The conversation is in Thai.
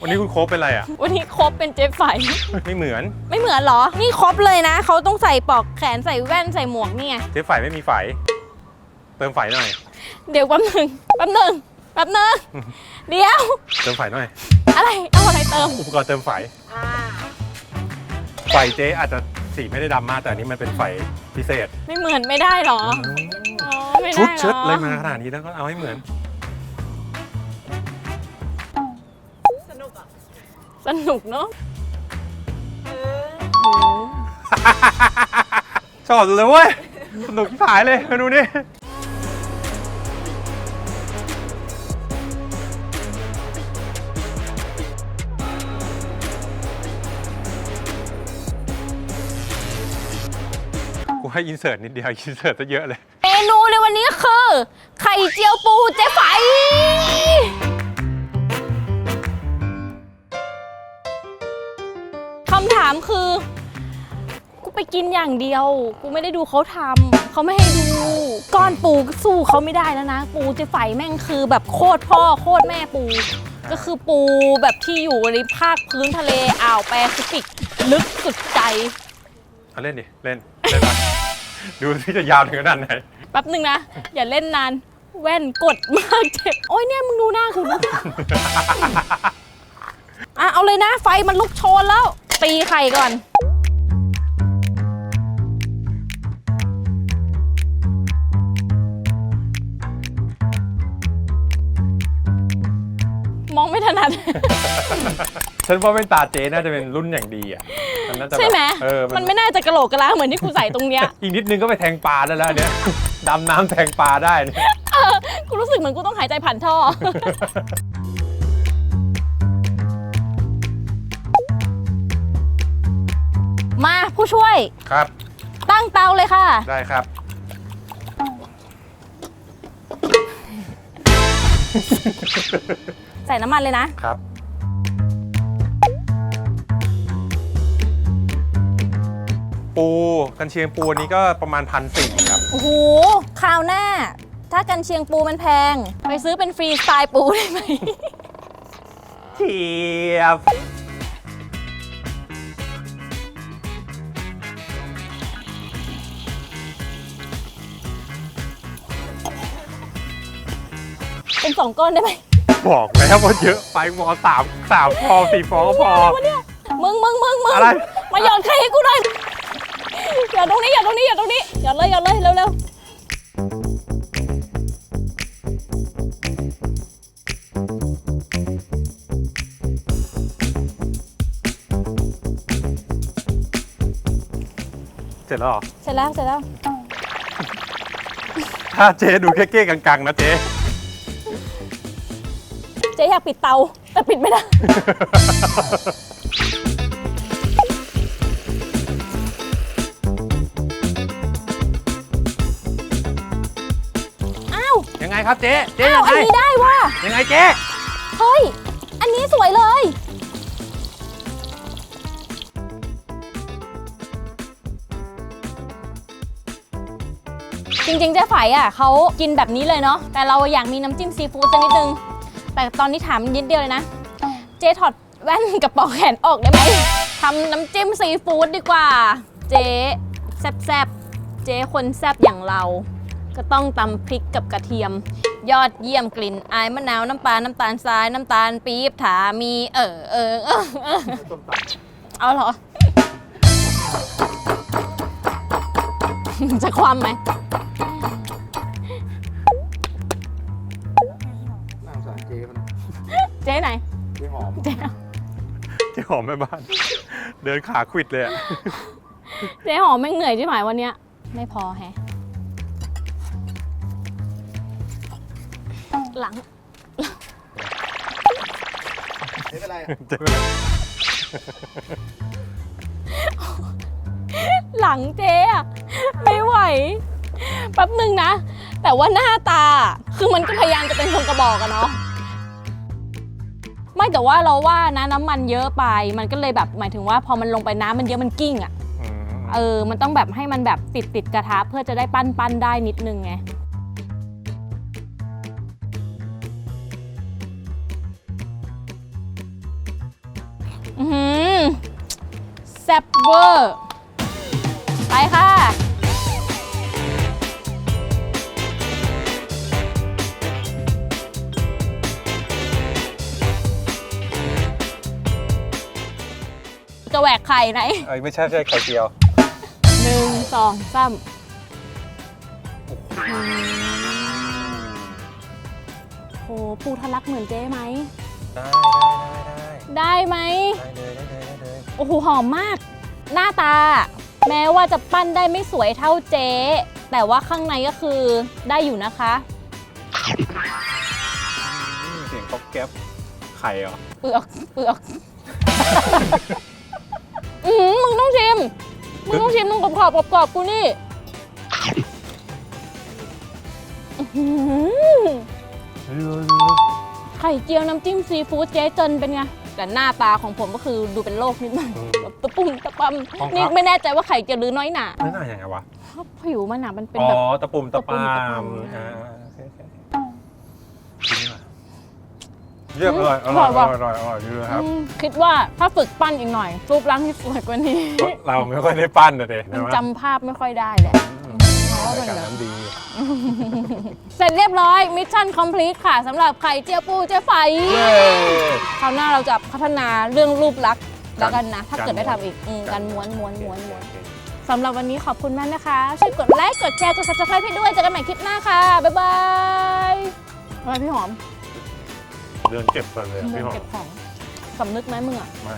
วันนี้คุณโคบเป็นอะไรอะ วันนี้ครบเป็นเจ๊ไฝไม่เหมือน ไม่เหมือนเหรอ นี่ครบเลยนะ เขาต้องใส่ปลอกแขนใส่แว่นใส่หมวกนี่ไง เจ๊ไฝไม่มีไฝเติมไฝหน่อย เดี๋ยวแป๊บหนึงแป๊บหนึงแป๊บหนึงเดี๋ยว เติมไฝหน่อย อะไร เอาอะไรเติม อุปกรณ์เติมไฝไฟเจ๊อาจจะสีไม่ได้ดำมากแต่อันนี้มันเป็นไฟพิเศษ ไม่เหมือนไม่ได้เหรออ๋อไม่ได้ชุดหรอเชิดเลยมาขนาดนี้แล้วก็เอาให้เหมือน นุกเนาะชอบเลยเว้ยสนุกที่ผายเลยเมนูนี้กูให้อินเสิร์ตนิดเดียวอินเสิร์ตซะเยอะเลย เมนูในวันนี้คือ ไข่เจียวปูเจ๊ไฝำถามคือ กูไปกินอย่างเดียว กูไม่ได้ดูเขาทำเขาไม่ให้ดู ก้อนปูก็สู้เขาไม่ได้แล้วนะ ปูเจ๊ไฝแม่งคือแบบโคตรพ่อโคตรแม่ปู ก็คือปูแบบที่อยู่ในภาคพื้นทะเลอ่าวแปซิฟิก ลึกสุดใจ เอาเล่นดิ เล่น เล่นมาดูที่จะยาวถึงขนาดไหน แป๊บหนึ่งนะ อย่าเล่นนาน แว่นกดมากเจ็บ โอ้ยเนี่ยมึงดูหน้ากูนะ อะ เอาเลยนะ ไฟมันลุกโชนแล้ว ตีไข่ก่อน มองไม่ถนัด ฉันว่าเป็นตาเจ๊น่าจะเป็นรุ่นอย่างดีอะมันน่าจะแบบใช่ไหมเออมันไม่น่าจะกระโหลกกระลาเหมือนที่กูใส่ตรงเนี้ย อีกนิดนึงก็ไปแทงปลาได้แล้วเนี่ยดำน้ำแทงปลาได้เนี่ย กูรู้สึกเหมือนกูต้องหายใจผ่านท่อ ผู้ช่วย ครับ ตั้งเตาเลยค่ะ ได้ครับ ใส่น้ำมันเลยนะ ครับ ปูกันเชียงปูอันนี้ก็ประมาณพันสี่ครับ โอ้โหคราวหน้า ถ้ากันเชียงปูมันแพง ไปซื้อเป็นฟรีสไตล์ปูได้ไหม เทียบ เป็นสองก้อนได้ไหมบอกแล้วว่าเยอะไปมอสามสามพอสี่ฟองก็พอ วะเนี่ยมึงมึงมึงมึงอะไร มาหย่อนไข่ให้กูหน่อยหย่อนตรงนี้หย่อนตรงนี้หย่อนตรงนี้หย่อนเลยหย่อนเลยเร็วเร็วเสร็จแล้วเหรอเสร็จแล้วเสร็จแล้วถ้าเจ๊ดูเก๊ๆกังๆนะเจ๊ เจ๊อยากปิดเตา แต่ปิดไม่ได้ อ้าว ยังไงครับเจ๊เจ๊อ้ายัวงอัไงนนี้ได้ว่ะ ยังไงเจ๊เฮ้ย อันนี้สวยเลย จริงๆ เจ๊ไฝอะเขากินแบบนี้เลยเนาะ แต่เราอยากมีน้ำจิ้มซีฟู้ดสักนิดนึง แต่ตอนนี้ถามนิดเดียวเลยนะ เจ๊ถอดแว่นกับปลอกแขนออกได้ไหมทำน้ำจิ้มซีฟู้ดดีกว่า เจ๊แซบๆ เจ๊คนแซบอย่างเรา ก็ต้องตำพริกกับกระเทียม ยอดเยี่ยมกลิ่น อายมะนาว น้ำปลา น้ำตาลทราย น้ำตาลปี๊บถามีเออเออเออเออเอาเหรอ จะความไหม เจ๊ไหน เจ๊หอมเจ๊เจ๊หอมแม่บ้าน เดินขาควิดเลยอะเจ๊หอมแม่งเหนื่อยใช่ไหมวันเนี้ย ไม่พอแฮะหลัง เจ๊เป็นไรอะเจ๊เป็นไรหลังเจ๊อะไม่ไหวแป๊บหนึ่งนะ แต่ว่าหน้าตา คือมันก็พยายามจะเป็นทรงกระบอกอะเนาะ อยแต่ว่าเราว่านะน้ำมันเยอะไป มันก็เลยแบบหมายถึงว่าพอมันลงไปน้ำมันเยอะมันกิ้งอะเออ มันต้องแบบให้มันแบบติดติดกระทะเพื่อจะได้ปั้นปั้นได้นิดนึงไงอื้แซ่บเวอร์ไปค่ะ ไข่ไหนเอ้ยไม่ใช่ไม่ใช่ไข่เจียว หนึ่งสองสามโหปูทะลักเหมือนเจ๊ไหม ได้ได้ได้ไหมได้ได้ได้เลยได้เลยได้เลยโอ้โหหอมมาก หน้าตา แม้ว่าจะปั้นได้ไม่สวยเท่าเจ๊ แต่ว่าข้างในก็คือได้อยู่นะคะ อืมเสียงก๊อบแก๊บไข่เหรอ เปลือกเปลือกอือหือ มึงต้องชิมมึงต้องชิมมึงกรอบกรอบกรอบกรอบกูนี่อื้อหือไข่เจียวน้ำจิ้มซีฟู้ดเจ๊เจนเป็นไง แต่หน้าตาของผมก็คือดูเป็นโรคนิดหนึงแบบตะปุ่มตะปำของเขานี่ไม่แน่ใจว่าไข่เจียวหรือน้อยหนา ไม่น่าอย่างไงวะเพราะผิวมันหนามันเป็นอ๋อแบบ ตะปุ่มตะปาตะปุ่มตะมปาม อ่า เยี่ยมอร่อยออร่ร่ออยยอว่ะร่อยอร่อยดีเลยครับ อืมคิดว่าถ้าฝึกปั้นอีกหน่อย รูปร่างที่สวยกว่านี้ เราไม่ค่อยได้ปั้นนะเด็กมันจำภาพไม่ค่อยได้แหละเพราะว่ามันรายการน้ำดี เสร็จเรียบร้อยมิชชั่นคอมพลีทค่ะสำหรับไข่เจียวปูเจียวไฟเย้ คราวหน้าเราจะพัฒนาเรื่องรูปลักษณ์แล้วกันนะ ถ้าการเกิดได้ม้วนทำอีกอืมการม้วนม้วนม้วนม้วนโอเคสำหรับวันนี้ขอบคุณมากนะคะช่วยกดไลค์ กดแชร์ กด subscribe ให้ด้วยเจอกันใหม่คลิปหน้าค่ะ บ๊ายบายอะไรพี่หอม เดินเก็บไปเลยอะเดิพี่นหอมเก็บของสำนึกไหมมึงอะไม่